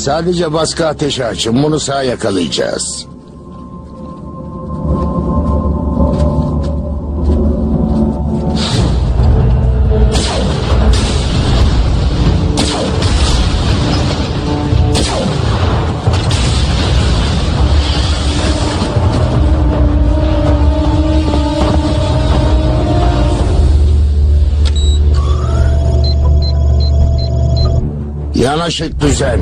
Sadece baskı ateşi açın. Bunu sağ yakalayacağız. Yanaşık düzen.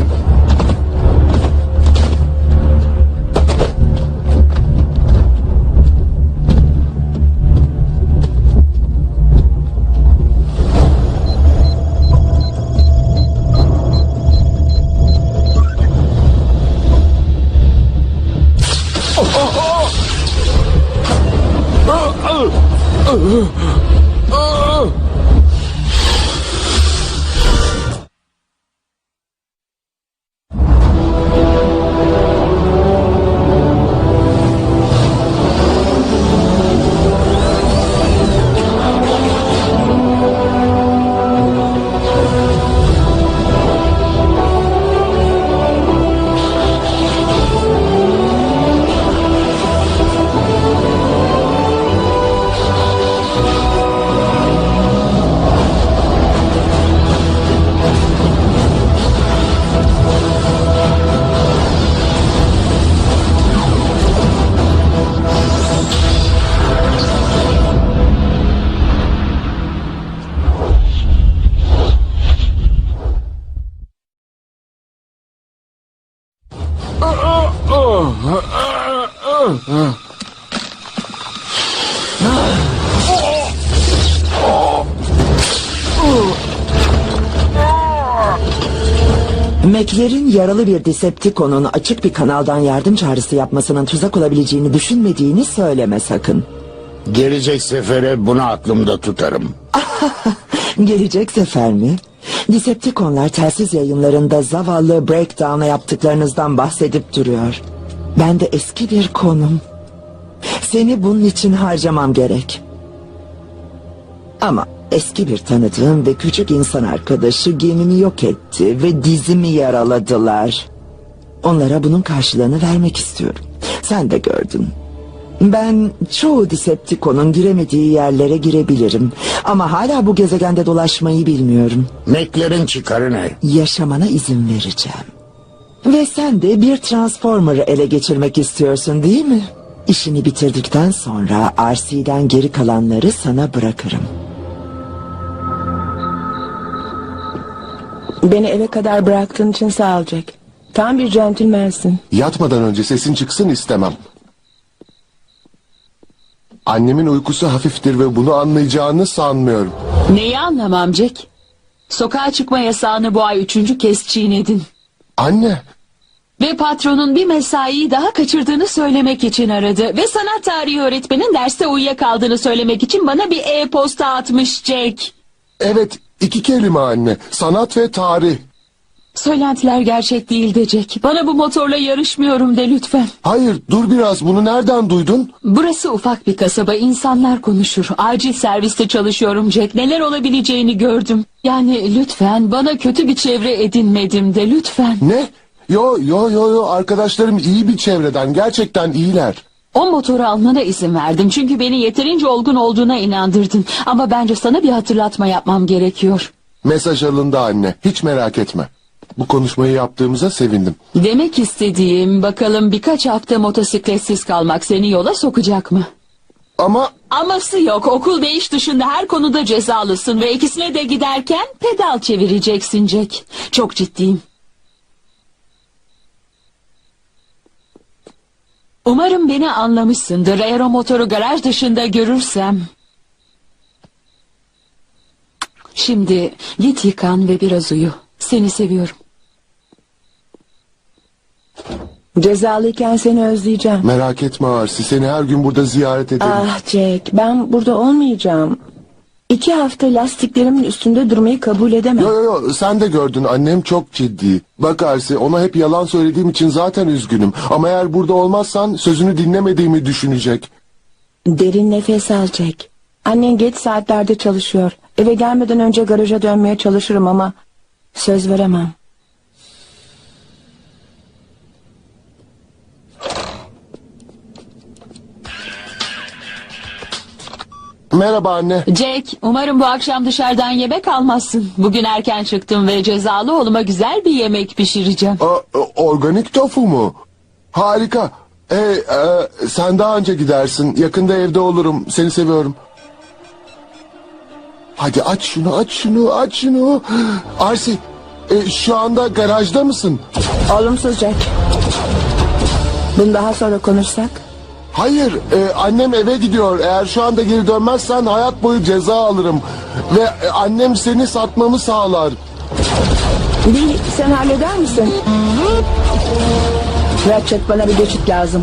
Mac'lerin yaralı bir Decepticon'un açık bir kanaldan yardım çağrısı yapmasının tuzak olabileceğini düşünmediğini söyleme sakın. Gelecek sefere bunu aklımda tutarım. Gelecek sefer mi? Decepticonlar telsiz yayınlarında zavallı Breakdown'a yaptıklarınızdan bahsedip duruyor. Ben de eski bir konum. Seni bunun için harcamam gerek. Ama eski bir tanıdığım ve küçük insan arkadaşı gemimi yok etti ve dizimi yaraladılar. Onlara bunun karşılığını vermek istiyorum. Sen de gördün. Ben çoğu Decepticon'un giremediği yerlere girebilirim. Ama hala bu gezegende dolaşmayı bilmiyorum. Meklerin çıkarı ne? Yaşamana izin vereceğim. Ve sen de bir Transformer'ı ele geçirmek istiyorsun değil mi? İşini bitirdikten sonra RC'den geri kalanları sana bırakırım. Beni eve kadar bıraktığın için sağ ol Jack. Tam bir centilmensin. Yatmadan önce sesin çıksın istemem. Annemin uykusu hafiftir ve bunu anlayacağını sanmıyorum. Neyi anlamam Jack? Sokağa çıkma yasağını bu ay üçüncü kez çiğnedin. Anne, Ve patronun bir mesaiyi daha kaçırdığını söylemek için aradı. Ve sanat tarihi öğretmenin derste uyuyakaldığını söylemek için bana bir e-posta atmış Jack. evet iki kelime anne. Sanat ve tarih. Söylentiler gerçek değil de Jack. Bana bu motorla yarışmıyorum de lütfen. Hayır, dur biraz. Bunu nereden duydun? Burası ufak bir kasaba. insanlar konuşur. Acil serviste çalışıyorum Jack. Neler olabileceğini gördüm. Yani lütfen bana kötü bir çevre edinmedim de lütfen. Ne? Yo yo yo yo arkadaşlarım iyi bir çevreden gerçekten iyiler. O motoru almana izin verdim çünkü beni yeterince olgun olduğuna inandırdın. Ama bence sana bir hatırlatma yapmam gerekiyor. Mesaj alındı anne. Hiç merak etme. Bu konuşmayı yaptığımıza sevindim. Demek istediğim bakalım birkaç hafta motosikletsiz kalmak seni yola sokacak mı? Ama Aması yok okul ve iş dışında her konuda cezalısın ve ikisine de giderken pedal çevireceksin Jack. Çok ciddiyim. Umarım beni anlamışsındır. Eğer o motoru garaj dışında görürsem... Şimdi git yıkan ve biraz uyu. Seni seviyorum. Cezalıyken seni özleyeceğim. merak etme Arsi. Seni her gün burada ziyaret ederim. Ah Jack ben burada olmayacağım. İki hafta lastiklerimin üstünde durmayı kabul edemem. Yo yo yo sen de gördün annem çok ciddi. Bak Arsi ona hep yalan söylediğim için zaten üzgünüm. Ama eğer burada olmazsan sözünü dinlemediğimi düşünecek. Derin nefes al Jack. Annen geç saatlerde çalışıyor. Eve gelmeden önce garaja dönmeye çalışırım ama söz veremem. Merhaba anne. Jack, umarım bu akşam dışarıdan yemek almazsın. Bugün erken çıktım ve cezalı oğluma güzel bir yemek pişireceğim. Aa, e, organik tofu mu? Harika. E, e, sen daha önce gidersin. Yakında evde olurum. Seni seviyorum. Hadi aç şunu, aç şunu, aç şunu. Arsi, e, şu anda garajda mısın? Olumsuz Jack. Bunu daha sonra konuşsak. Hayır, e, annem eve gidiyor. Eğer şu anda geri dönmezsen hayat boyu ceza alırım. Ve e, annem seni satmamı sağlar. Değil, sen halleder misin? Ratchet bana bir geçit lazım.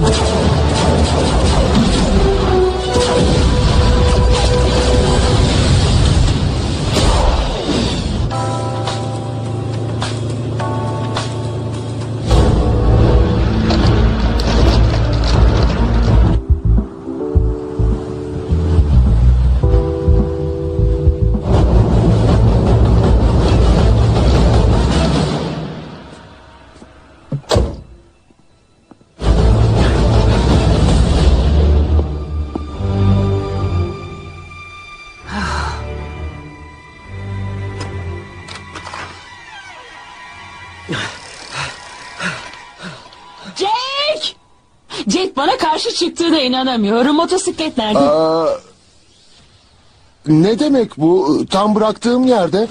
Çıktığına inanamıyorum. Motosiklet nerede? Ne demek bu? Tam bıraktığım yerde.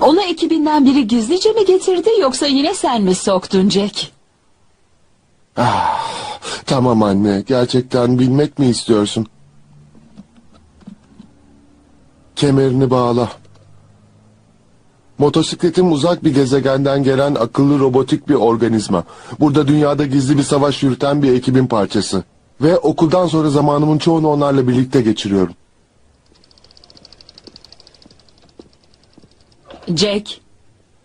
Onu ekibinden biri gizlice mi getirdi yoksa yine sen mi soktun Jack? Tamam anne, gerçekten bilmek mi istiyorsun? Kemerini bağla. Motosikletim uzak bir gezegenden gelen akıllı robotik bir organizma. Burada dünyada gizli bir savaş yürüten bir ekibin parçası. Ve okuldan sonra zamanımın çoğunu onlarla birlikte geçiriyorum. Jack,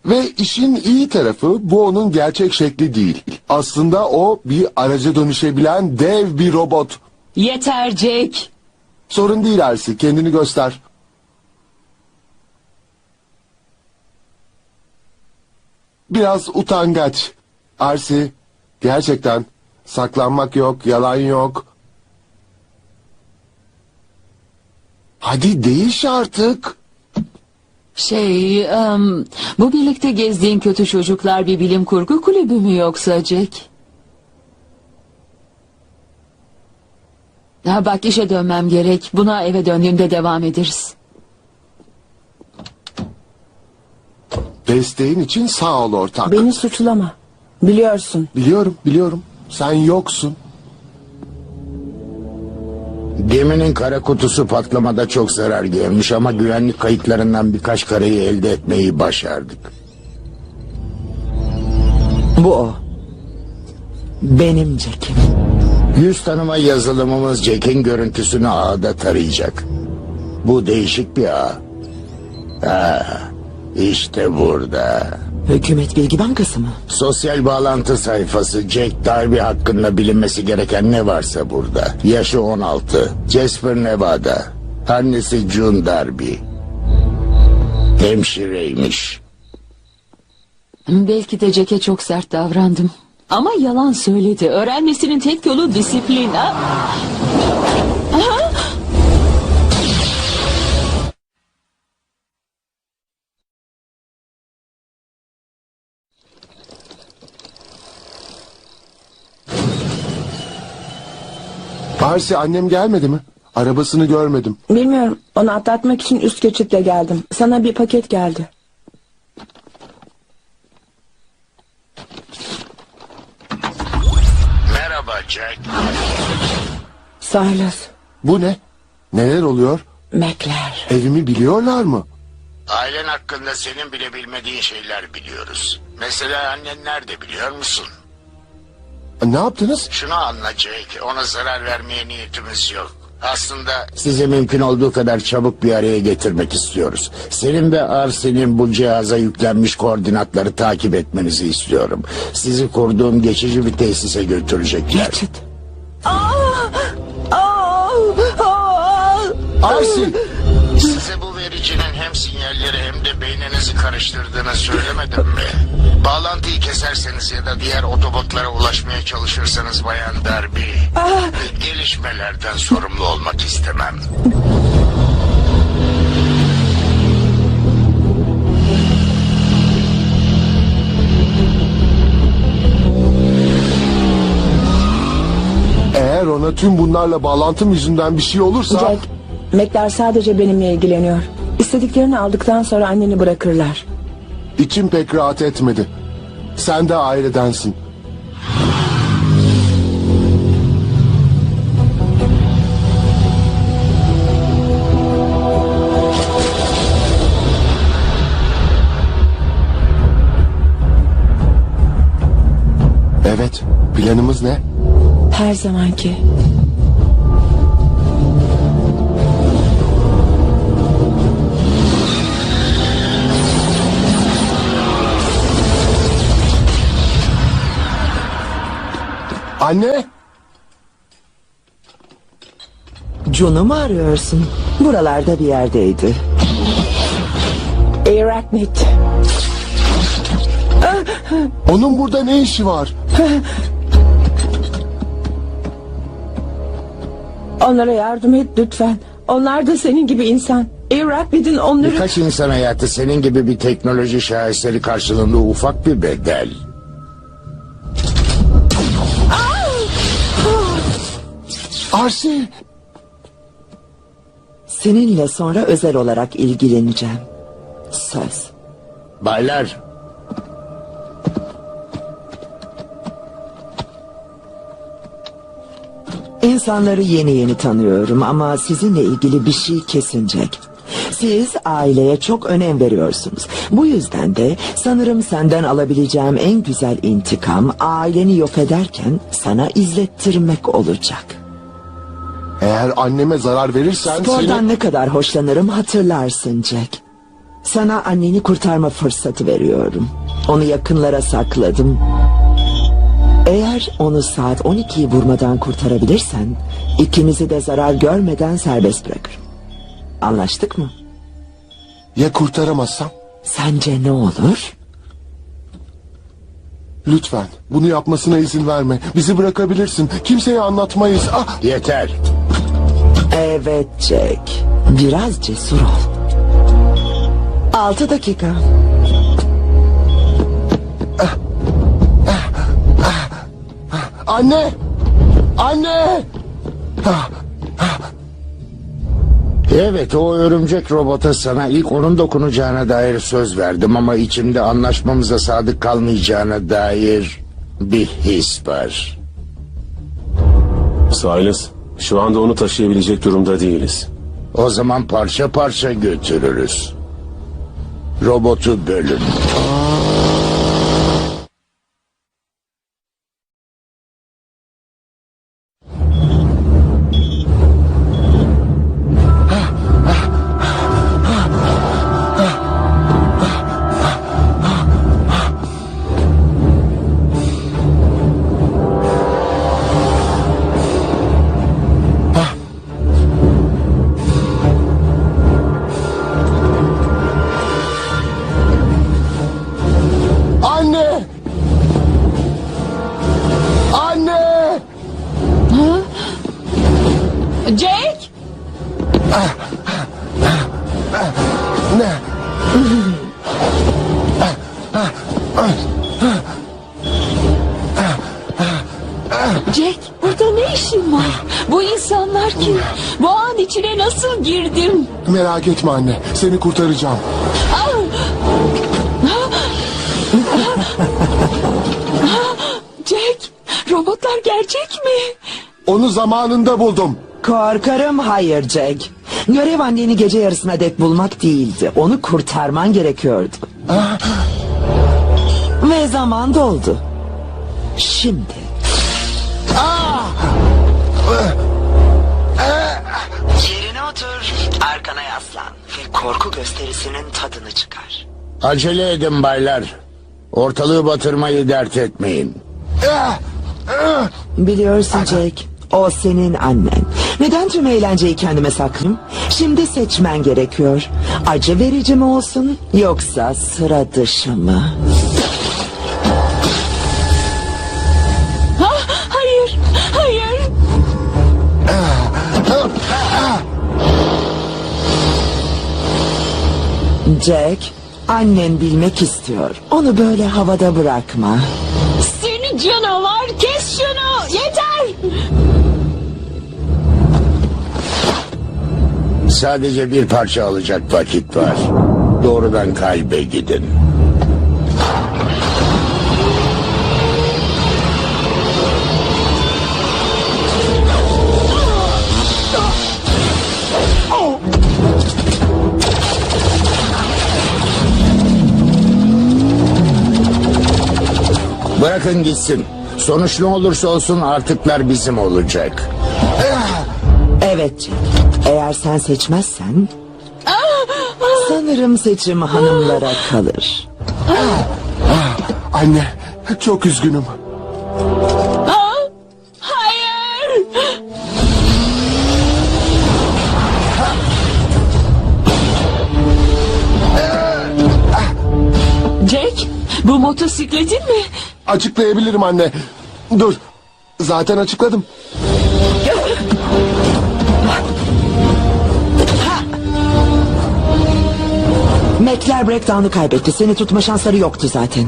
Ve işin iyi tarafı bu onun gerçek şekli değil. Aslında o bir araca dönüşebilen dev bir robot. yeter Jack. Sorun değil Ersi, kendini göster. Biraz utangaç. Arsi, gerçekten saklanmak yok, yalan yok. Hadi değiş artık. Şey, em, bu birlikte gezdiğin kötü çocuklar bir bilim kurgu kulübü mü yoksa Jack? Ha bak işe dönmem gerek. Buna eve döndüğümde devam ederiz. Desteğin için sağ ol ortak. Beni suçlama. Biliyorsun. Biliyorum, biliyorum. Sen yoksun. Geminin kara kutusu patlamada çok zarar görmüş ama güvenlik kayıtlarından birkaç kareyi elde etmeyi başardık. Bu o. Benim Jack'im. Yüz tanıma yazılımımız Jack'in görüntüsünü ağda tarayacak. Bu değişik bir ağ. Ha, işte burada. Hükümet Bilgi Bankası mı? Sosyal bağlantı sayfası Jack Darby hakkında bilinmesi gereken ne varsa burada. Yaşı 16. Jasper Nevada. Annesi June Darby. Hemşireymiş. Belki de Jack'e çok sert davrandım. Ama yalan söyledi. Öğrenmesinin tek yolu disiplin. Ha? Arsi annem gelmedi mi? Arabasını görmedim. Bilmiyorum. Onu atlatmak için üst geçitle geldim. Sana bir paket geldi. Merhaba Jack. Silas. Bu ne? Neler oluyor? Mekler. Evimi biliyorlar mı? Ailen hakkında senin bile bilmediğin şeyler biliyoruz. Mesela annen nerede biliyor musun? Ne yaptınız? Şunu anla Jake, ona zarar vermeye niyetimiz yok. Aslında sizi mümkün olduğu kadar çabuk bir araya getirmek istiyoruz. Senin ve Arsen'in bu cihaza yüklenmiş koordinatları takip etmenizi istiyorum. Sizi kurduğum geçici bir tesise götürecekler. Richard. Arsi! Beyninizi karıştırdığını söylemedim mi? Bağlantıyı keserseniz ya da diğer otobotlara ulaşmaya çalışırsanız Bayan Darby, gelişmelerden sorumlu olmak istemem. Eğer ona tüm bunlarla bağlantım yüzünden bir şey olursa... Jack, Mekler sadece benimle ilgileniyor. İstediklerini aldıktan sonra anneni bırakırlar. İçim pek rahat etmedi. Sen de ailedensin. Evet, planımız ne? Her zamanki. Anne! Jun'u mu arıyorsun? Buralarda bir yerdeydi. Arachnid. Onun burada ne işi var? Onlara yardım et lütfen. Onlar da senin gibi insan. Arachnid'in onları... Birkaç insan hayatı senin gibi bir teknoloji şaheseri karşılığında ufak bir bedel. Arsi! Seninle sonra özel olarak ilgileneceğim. Söz. Baylar, İnsanları yeni yeni tanıyorum ama sizinle ilgili bir şey kesinecek. Siz aileye çok önem veriyorsunuz. Bu yüzden de sanırım senden alabileceğim en güzel intikam aileni yok ederken sana izlettirmek olacak. Eğer anneme zarar verirsen Spordan seni... ne kadar hoşlanırım hatırlarsın Jack. Sana anneni kurtarma fırsatı veriyorum. Onu yakınlara sakladım. Eğer onu saat 12'yi vurmadan kurtarabilirsen ikimizi de zarar görmeden serbest bırakırım. Anlaştık mı? Ya kurtaramazsam? Sence ne olur? Lütfen bunu yapmasına izin verme. Bizi bırakabilirsin. Kimseye anlatmayız. Ah! yeter. Evet Jack. Biraz cesur ol. Altı dakika. Anne! Anne! Evet o örümcek robota sana ilk onun dokunacağına dair söz verdim ama içimde anlaşmamıza sadık kalmayacağına dair bir his var. Silas, şu anda onu taşıyabilecek durumda değiliz. O zaman parça parça götürürüz. Robotu bölün. Merak etme anne. Seni kurtaracağım. Jack robotlar gerçek mi? Onu zamanında buldum. Korkarım hayır Jack. Görev anneni gece yarısına dek bulmak değildi. Onu kurtarman gerekiyordu. Ve zaman doldu. Şimdi. Yerine korku gösterisinin tadını çıkar. Acele edin baylar. Ortalığı batırmayı dert etmeyin. Biliyorsun Jack, o senin annen. Neden tüm eğlenceyi kendime saklayayım? Şimdi seçmen gerekiyor. Acı verici mi olsun yoksa sıra dışı mı? Hayır, hayır. Jack, annen bilmek istiyor. Onu böyle havada bırakma. Seni canavar kes şunu. Yeter. Sadece bir parça alacak vakit var. Doğrudan kalbe gidin. Bırakın gitsin. Sonuç ne olursa olsun artıklar bizim olacak. Evet Jack, eğer sen seçmezsen... Sanırım seçim hanımlara kalır. Anne, çok üzgünüm. Hayır. Jack, bu motosikletin mi? Açıklayabilirim anne. Dur. Zaten açıkladım. Mac'ler breakdown'u kaybetti. Seni tutma şansları yoktu zaten.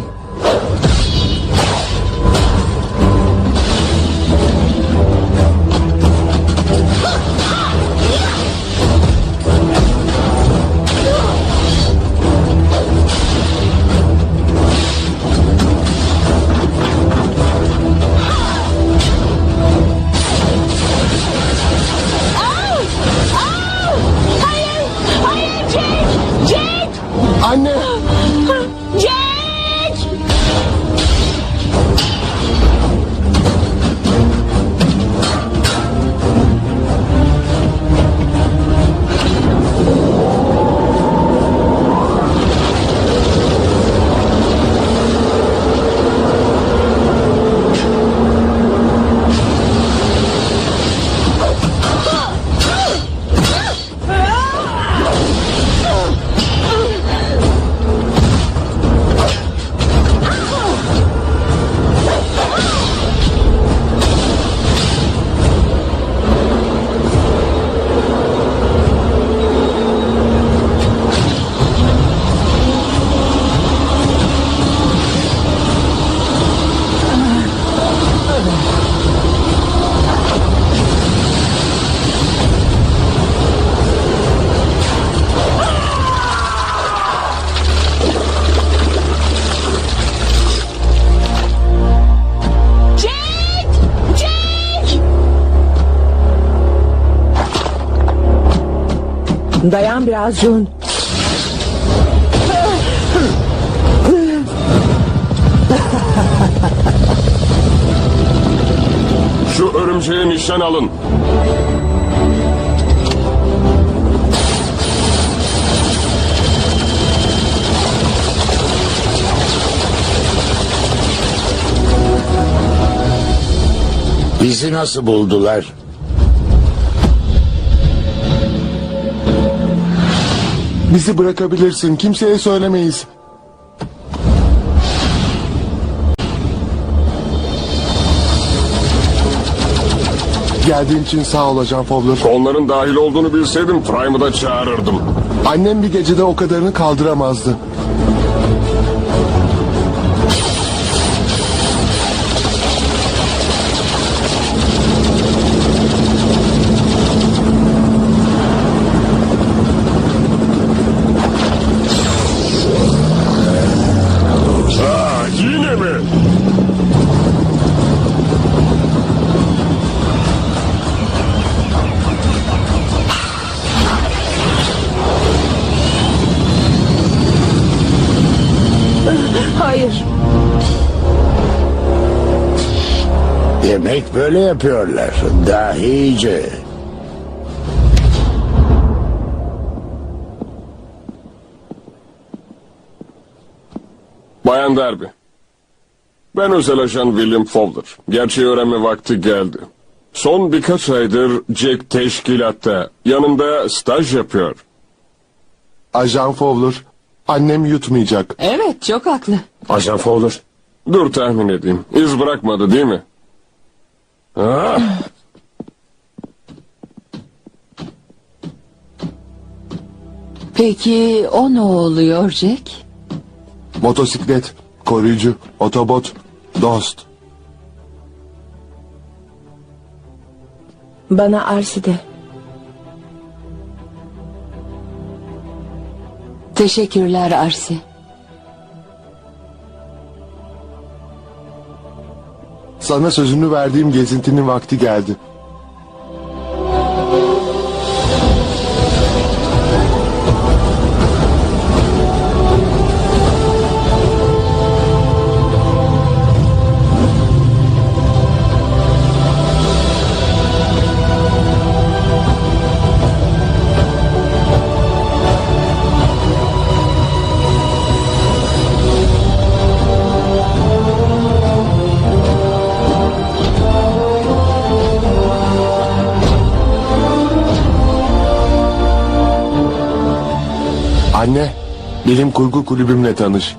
Dayan biraz June. Şu örümceğe nişan alın. Bizi nasıl buldular? Bizi bırakabilirsin. Kimseye söylemeyiz. Geldiğin için sağ ol Ajan Fowler. Onların dahil olduğunu bilseydim Prime'ı da çağırırdım. Annem bir gecede o kadarını kaldıramazdı. Demek böyle yapıyorlar. Dahice. Bayan Derby. Ben özel ajan William Fowler. Gerçeği öğrenme vakti geldi. Son birkaç aydır Jack teşkilatta. Yanında staj yapıyor. Ajan Fowler, annem yutmayacak. Evet çok haklı. Ajan Fowler. Dur tahmin edeyim. İz bırakmadı değil mi? Peki o ne oluyor Jack? Motosiklet, koruyucu, otobot, dost. Bana Arsi'de. Teşekkürler Arsi. Sana sözünü verdiğim gezintinin vakti geldi. Kurgu kulübümle tanış.